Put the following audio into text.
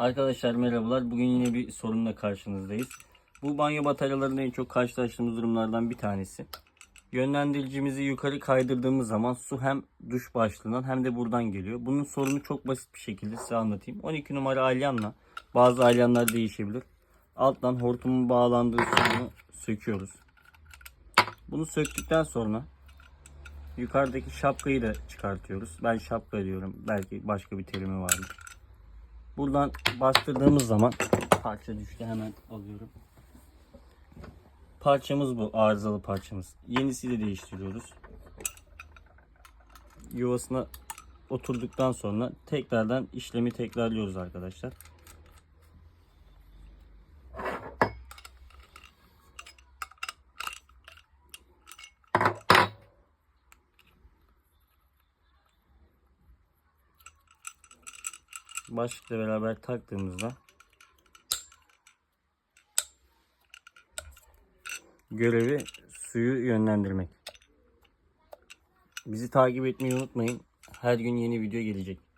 Arkadaşlar merhabalar. Bugün yine bir sorunla karşınızdayız. Bu banyo bataryalarında en çok karşılaştığımız durumlardan bir tanesi. Yönlendiricimizi yukarı kaydırdığımız zaman su hem duş başlığından hem de buradan geliyor. Bunun sorunu çok basit bir şekilde size anlatayım. 12 numara alyanla bazı alyanlar değişebilir. Alttan hortumun bağlandığı suyunu söküyoruz. Bunu söktükten sonra yukarıdaki şapkayı da çıkartıyoruz. Ben şapka diyorum. Belki başka bir terimi vardır. Buradan bastırdığımız zaman parça düştü hemen alıyorum. Parçamız bu arızalı parçamız. Yenisi de değiştiriyoruz. Yuvasına oturduktan sonra tekrardan işlemi tekrarlıyoruz arkadaşlar. Başlıkla beraber taktığımızda görevi suyu yönlendirmek. Bizi takip etmeyi unutmayın. Her gün yeni video gelecek.